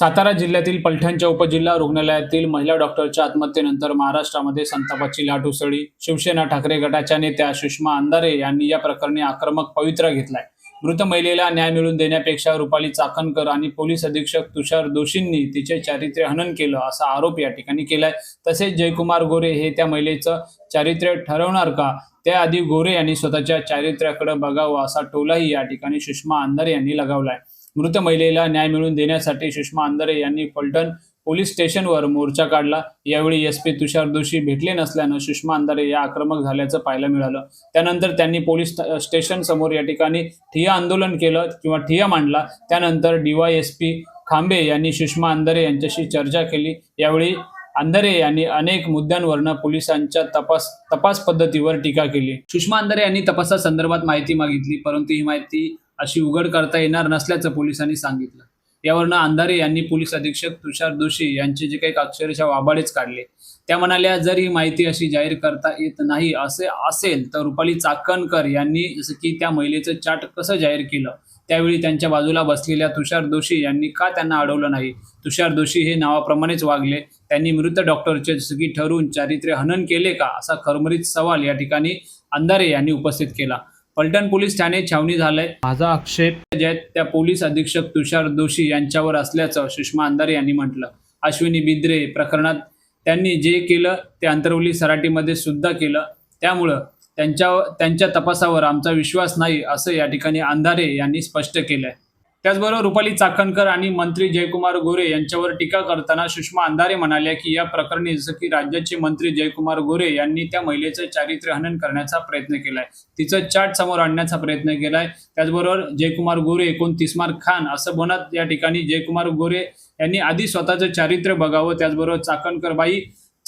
सातारा जिल्ह्यातील पलठणच्या उपजिल्हा रुग्णालयातील महिला डॉक्टरच्या आत्महत्येनंतर महाराष्ट्रामध्ये संतापाची लाट उसळली. शिवसेना ठाकरे गटाच्या नेत्या सुषमा अंधारे यांनी या प्रकरणी आक्रमक पवित्रा घेतलाय. मृत महिलेला न्याय मिळवून देण्यापेक्षा रुपाली चाकणकर आणि पोलीस अधीक्षक तुषार दोशींनी तिचे चारित्र्य हनन केलं असा आरोप या ठिकाणी केलाय. तसेच जयकुमार गोरे हे त्या महिलेचं चारित्र्य ठरवणार का? त्याआधी गोरे यांनी स्वतःच्या चारित्र्याकडे बघावं असा टोलाही या ठिकाणी सुषमा अंधारे यांनी लगावलाय. मृत महिलेला न्याय मिळवून देण्यासाठी सुषमा अंधारे यांनी फलटण पोलीस स्टेशनवर मोर्चा काढला. यावेळी एस पी तुषार दोषी भेटले नसल्यानं सुषमा अंधारे या आक्रमक झाल्याचं पाहायला मिळालं. त्यानंतर त्यांनी पोलीस स्टेशन समोर या ठिकाणी ठिया आंदोलन केलं किंवा ठिया मांडला. त्यानंतर डीवाय एस पी खांबे यांनी सुषमा अंधारे यांच्याशी चर्चा केली. यावेळी अंधारे यांनी अनेक मुद्द्यांवरनं पोलिसांच्या तपास तपास पद्धतीवर टीका केली. सुषमा अंधारे यांनी तपासासंदर्भात माहिती मागितली परंतु ही माहिती अशी उघड करता येणार नसल्याचं पोलिसांनी सांगितलं. यावरनं अंधारे यांनी पोलीस अधीक्षक तुषार जोशी यांचे जे काही अक्षरशः वाबाडेच काढले. त्या म्हणाल्या जर ही माहिती अशी जाहीर करता येत नाही असे असेल तर रुपाली चाकणकर यांनी जसं की त्या महिलेचं चाट कसं जाहीर केलं? त्यावेळी त्यांच्या बाजूला बसलेल्या तुषार दोषी यांनी का त्यांना अडवलं नाही? तुषार दोषी हे नावाप्रमाणेच वागले. त्यांनी मृत डॉक्टरचे जसं की ठरवून चारित्र्य हनन केले का? असा खरमरीत सवाल या ठिकाणी अंधारे यांनी उपस्थित केला. पलटण पोलीस ठाणे छावणी झालंय. माझा आक्षेप ज्या त्या पोलीस अधीक्षक तुषार दोशी यांच्यावर असल्याचं सुषमा अंधारे यांनी म्हटलं. अश्विनी बिद्रे प्रकरणात त्यांनी जे केलं ते अंतरवली सराटीमध्ये सुद्धा केलं. त्यामुळं त्यांच्या त्यांच्या तपासावर आमचा विश्वास नाही असं या ठिकाणी अंधारे यांनी स्पष्ट केलंय. त्याचबरोबर रुपाली चाकणकर आणि मंत्री जयकुमार गोरे यांच्यावर टीका करताना सुषमा अंधारे म्हणाल्या की या प्रकरणी जसं की राज्याचे मंत्री जयकुमार गोरे यांनी त्या महिलेचं चारित्र्य हनन करण्याचा प्रयत्न केलाय. तिचं चाट समोर आणण्याचा प्रयत्न केलाय. त्याचबरोबर जयकुमार गोरे एकोणतीस मार्क खान असं बनत या ठिकाणी जयकुमार गोरे यांनी आधी स्वतःचं चारित्र्य बघावं. त्याचबरोबर चाकणकर बाई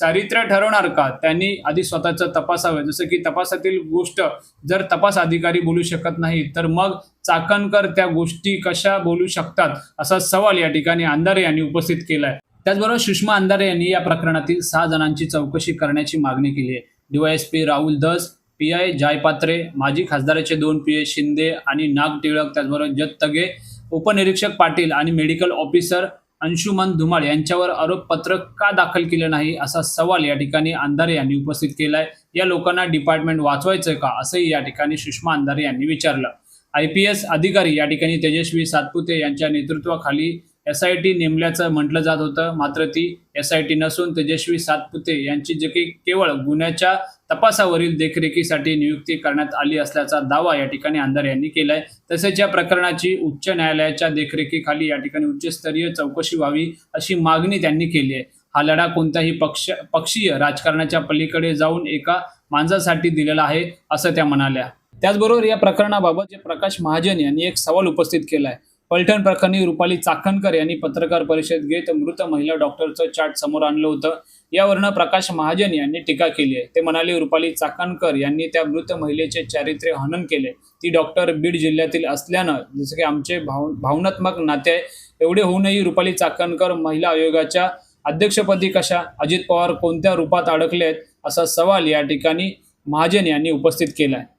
चारित्र्य ठरवणार का? त्यांनी आधी स्वतःचं तपासावं. जसं की तपासातील गोष्ट जर तपास अधिकारी बोलू शकत नाही तर मग चाकणकर त्या गोष्टी कशा बोलू शकतात? असा सवाल या ठिकाणी अंधारे यांनी उपस्थित केलाय. त्याचबरोबर सुषमा अंधारे यांनी या प्रकरणातील सहा जणांची चौकशी करण्याची मागणी केली आहे. DYSP Rahul Dhas P I Jaipatre माजी खासदाराचे दोन पी ए शिंदे आणि नाग टिळक त्याचबरोबर जत तगे उपनिरीक्षक पाटील आणि मेडिकल ऑफिसर अंशुमन धुमाळ यांच्यावर आरोपपत्र का दाखल केलं नाही असा सवाल या ठिकाणी अंधारे यांनी उपस्थित केलाय. या लोकांना डिपार्टमेंट वाचवायचं का? असंही या ठिकाणी सुषमा अंधारे यांनी विचारलं. आय पी एस अधिकारी या ठिकाणी तेजस्वी सातपुते यांच्या नेतृत्वाखाली एस आय टी नेमल्याचं म्हटलं जात होतं. मात्र ती एस आय टी नसून तेजस्वी सातपुते यांची जे काही केवळ गुन्ह्याच्या तपासावरील देखरेखीसाठी नियुक्ती करण्यात आली असल्याचा दावा या ठिकाणी अंधारे यांनी केलाय. तसेच या प्रकरणाची उच्च न्यायालयाच्या देखरेखीखाली या ठिकाणी उच्चस्तरीय चौकशी व्हावी अशी मागणी त्यांनी केली आहे. हा लढा कोणत्याही पक्ष पक्षीय राजकारणाच्या पलीकडे जाऊन एका माणसासाठी दिलेला आहे असं त्या म्हणाल्या. त्याचबरोबर या प्रकरणाबाबत जे प्रकाश महाजन यांनी एक सवाल उपस्थित केला आहे पलटण प्रकरणी रुपाली चाकणकर यांनी पत्रकार परिषद घेत मृत महिला डॉक्टरचं चार्ट समोर आणलं होतं. यावरनं प्रकाश महाजन यांनी टीका केली आहे. ते म्हणाले रुपाली चाकणकर यांनी त्या मृत महिलेचे चारित्र्य हनन केले. ती डॉक्टर बीड जिल्ह्यातील असल्यानं जसं की आमचे भाव भावनात्मक नाते आहे एवढे होऊनही रुपाली चाकणकर महिला आयोगाच्या अध्यक्षपदी कशा? अजित पवार कोणत्या रूपात अडकले आहेत असा सवाल या ठिकाणी महाजन यांनी उपस्थित केला आहे